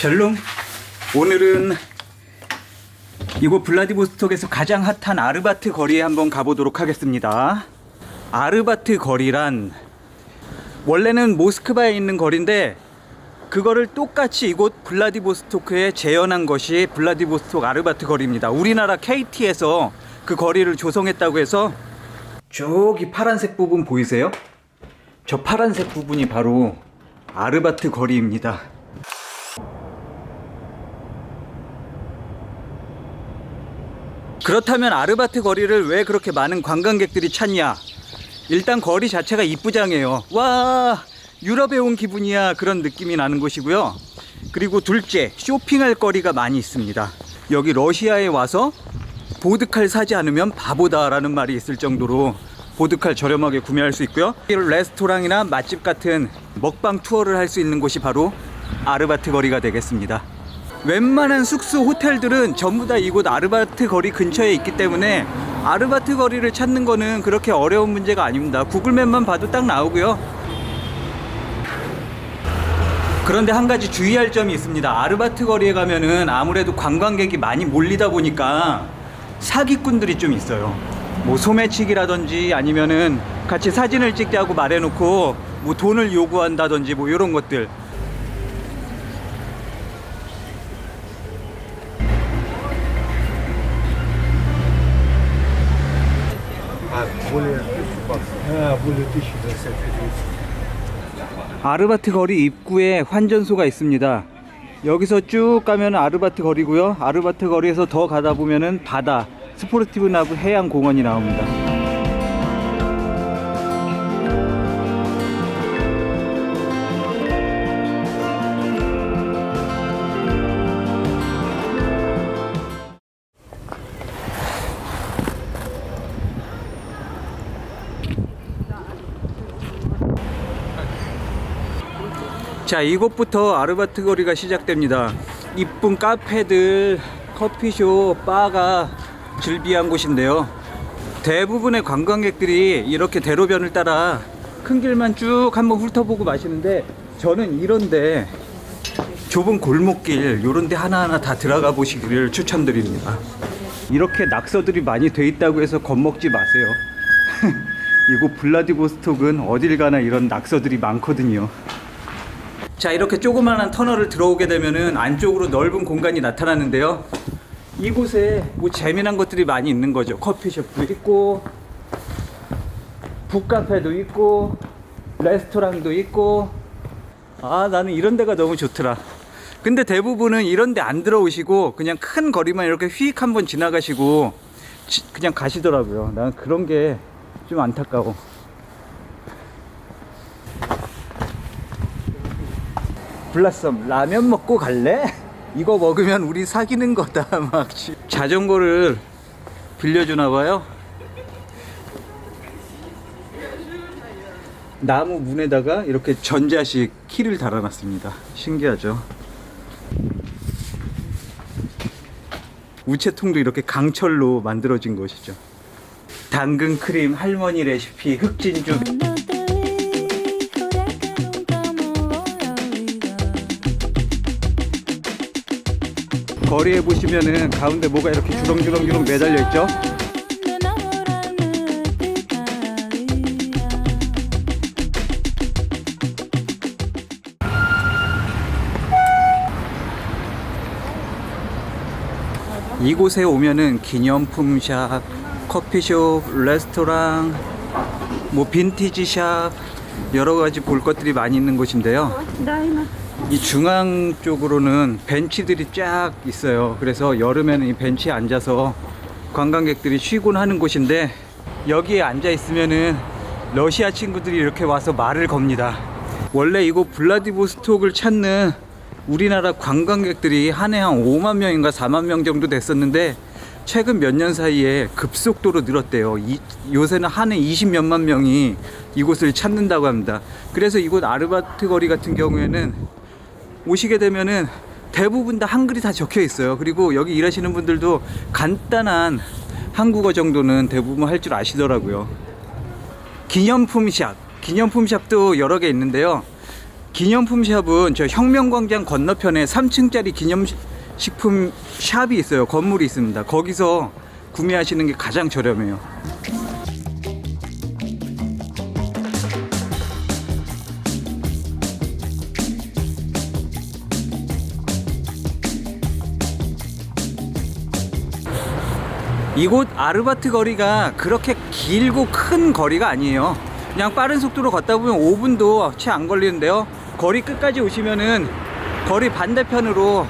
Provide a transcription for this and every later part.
별롱 오늘은 이곳 블라디보스톡에서 가장 핫한 아르바트 거리에 한번 가보도록 하겠습니다. 아르바트 거리란 원래는 모스크바에 있는 거리인데 그거를 똑같이 이곳 블라디보스토크에 재현한 것이 블라디보스톡 아르바트 거리입니다. 우리나라 KT에서 그 거리를 조성했다고 해서 저기 파란색 부분 보이세요? 저 파란색 부분이 바로 아르바트 거리입니다 그렇다면 아르바트 거리를 왜 그렇게 많은 관광객들이 찾냐? 일단 거리 자체가 이쁘장해요. 와, 유럽에 온 기분이야. 그런 느낌이 나는 곳이고요. 그리고 둘째, 쇼핑할 거리가 많이 있습니다. 여기 러시아에 와서 보드칼 사지 않으면 바보다라는 말이 있을 정도로 보드칼 저렴하게 구매할 수 있고요. 레스토랑이나 맛집 같은 먹방 투어를 할 수 있는 곳이 바로 아르바트 거리가 되겠습니다. 웬만한 숙소 호텔들은 전부 다 이곳 아르바트 거리 근처에 있기 때문에 아르바트 거리를 찾는 거는 그렇게 어려운 문제가 아닙니다. 구글맵만 봐도 딱 나오고요. 그런데 한 가지 주의할 점이 있습니다. 아르바트 거리에 가면은 아무래도 관광객이 많이 몰리다 보니까 사기꾼들이 좀 있어요. 뭐 소매치기라든지 아니면은 같이 사진을 찍자고 말해놓고 뭐 돈을 요구한다든지 뭐 이런 것들 아르바트 거리 입구에 환전소가 있습니다. 여기서 쭉 가면 아르바트 거리고요. 아르바트 거리에서 더 가다 보면은 바다, 스포르티브 나브 해양 공원이 나옵니다. 자, 이곳부터 아르바트 거리가 시작됩니다. 이쁜 카페들, 커피숍, 바가 즐비한 곳인데요. 대부분의 관광객들이 이렇게 대로변을 따라 큰 길만 쭉 한번 훑어보고 마시는데 저는 이런데 좁은 골목길 요런데 하나하나 다 들어가 보시기를 추천드립니다. 이렇게 낙서들이 많이 돼 있다고 해서 겁먹지 마세요. 이곳 블라디보스톡은 어딜 가나 이런 낙서들이 많거든요. 자 이렇게 조그마한 터널을 들어오게 되면은 안쪽으로 넓은 공간이 나타나는데요. 이곳에 뭐 재미난 것들이 많이 있는 거죠. 커피숍도 있고 북카페도 있고 레스토랑도 있고. 아 나는 이런 데가 너무 좋더라. 근데 대부분은 이런 데 안 들어오시고 그냥 큰 거리만 이렇게 휙 한번 지나가시고 지- 그냥 가시더라고요. 나는 그런 게 좀 안타까워 블라썸 라면 먹고 갈래? 이거 먹으면 우리 사귀는 거다 막. 자전거를 빌려주나 봐요. 나무 문에다가 이렇게 전자식 키를 달아놨습니다. 신기하죠? 우체통도 이렇게 강철로 만들어진 것이죠. 당근 크림 할머니 레시피 흑진주 거리에 보시면은 가운데 뭐가 이렇게 주렁주렁주렁 매달려 있죠 이곳에 오면은 기념품샵, 커피숍, 레스토랑, 뭐 빈티지 샵 여러 가지 볼 것들이 많이 있는 곳인데요. 이 중앙 쪽으로는 벤치들이 쫙 있어요. 그래서 여름에는 이 벤치에 앉아서 관광객들이 쉬곤 하는 곳인데 여기에 앉아 있으면은 러시아 친구들이 이렇게 와서 말을 겁니다. 원래 이곳 블라디보스톡을 찾는 우리나라 관광객들이 한 해 한 5만 명인가 4만 명 정도 됐었는데 최근 몇 년 사이에 급속도로 늘었대요. 이, 요새는 한 해 20몇만 명이 이곳을 찾는다고 합니다. 그래서 이곳 아르바트 거리 같은 경우에는 오시게 되면은 대부분 다 한글이 다 적혀 있어요. 그리고 여기 일하시는 분들도 간단한 한국어 정도는 대부분 할 줄 아시더라고요. 기념품 샵, 기념품 샵도 여러 개 있는데요. 기념품 샵은 저 혁명광장 건너편에 3층짜리 기념식품 샵이 있어요. 건물이 있습니다. 거기서 구매하시는 게 가장 저렴해요. 이곳 아르바트 거리가 그렇게 길고 큰 거리가 아니에요. 그냥 빠른 속도로 걷다 보면 5분도 채 안 걸리는데요. 거리 끝까지 오시면은 거리 반대편으로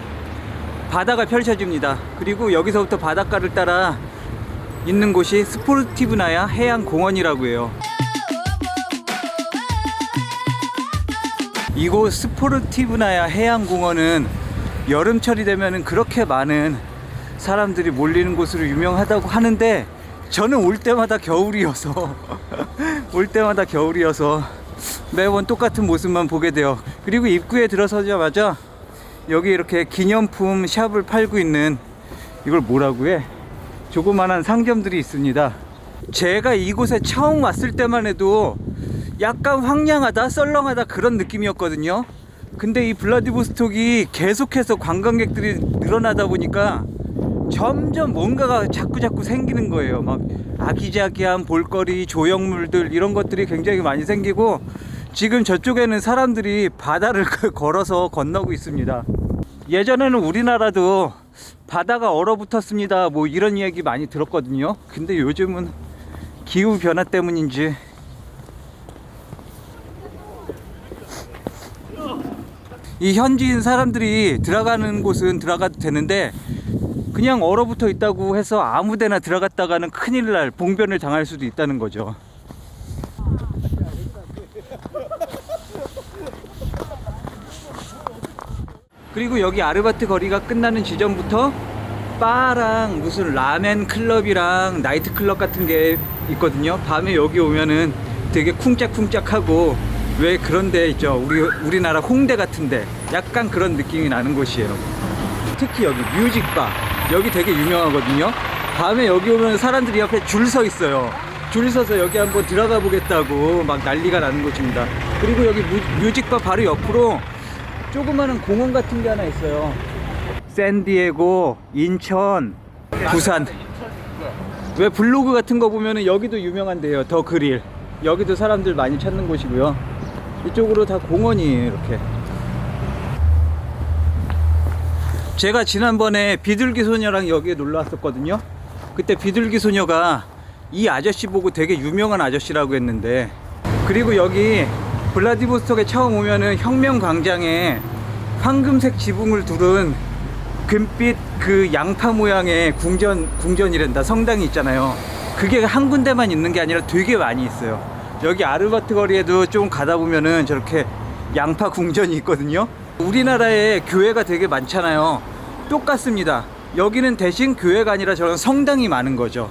바다가 펼쳐집니다. 그리고 여기서부터 바닷가를 따라 있는 곳이 스포르티브나야 해양공원이라고 해요. 이곳 스포르티브나야 해양공원은 여름철이 되면은 그렇게 많은 사람들이 몰리는 곳으로 유명하다고 하는데 저는 올 때마다 겨울이어서 올 때마다 겨울이어서 매번 똑같은 모습만 보게 돼요. 그리고 입구에 들어서자마자 여기 이렇게 기념품 샵을 팔고 있는 이걸 뭐라고 해? 조그만한 상점들이 있습니다. 제가 이곳에 처음 왔을 때만 해도 약간 황량하다, 썰렁하다 그런 느낌이었거든요. 근데 이 블라디보스톡이 계속해서 관광객들이 늘어나다 보니까 점점 뭔가가 자꾸 자꾸 생기는 거예요. 막 아기자기한 볼거리, 조형물들 이런 것들이 굉장히 많이 생기고 지금 저쪽에는 사람들이 바다를 걸어서 건너고 있습니다. 예전에는 우리나라도 바다가 얼어붙었습니다. 뭐 이런 이야기 많이 들었거든요. 근데 요즘은 기후 변화 때문인지 이 현지인 사람들이 들어가는 곳은 들어가도 되는데 그냥 얼어붙어 있다고 해서 아무 데나 들어갔다가는 큰일 날 봉변을 당할 수도 있다는 거죠. 그리고 여기 아르바트 거리가 끝나는 지점부터 바랑 무슨 라멘 클럽이랑 나이트 클럽 같은 게 있거든요. 밤에 여기 오면은 되게 쿵짝쿵짝하고 왜 그런 데 있죠. 우리 우리나라 홍대 같은데 약간 그런 느낌이 나는 곳이에요. 특히 여기 뮤직바 여기 되게 유명하거든요. 밤에 여기 오면 사람들이 옆에 줄 서 있어요. 줄 서서 여기 한번 들어가 보겠다고 막 난리가 나는 곳입니다. 그리고 여기 뮤, 뮤직바 바로 옆으로 조그마한 공원 같은 게 하나 있어요. 샌디에고, 인천, 부산. 왜 블로그 같은 거 보면은 여기도 유명한데요. 더 그릴. 여기도 사람들 많이 찾는 곳이고요. 이쪽으로 다 공원이에요. 이렇게. 제가 지난번에 비둘기 소녀랑 여기에 놀러 왔었거든요. 그때 비둘기 소녀가 이 아저씨 보고 되게 유명한 아저씨라고 했는데 그리고 여기 블라디보스톡에 처음 오면은 혁명 광장에 황금색 지붕을 두른 금빛 그 양파 모양의 궁전 궁전이란다 성당이 있잖아요. 그게 한 군데만 있는 게 아니라 되게 많이 있어요. 여기 아르바트 거리에도 좀 가다 보면은 저렇게 양파 궁전이 있거든요. 우리나라에 교회가 되게 많잖아요. 똑같습니다. 여기는 대신 교회가 아니라 저런 성당이 많은 거죠.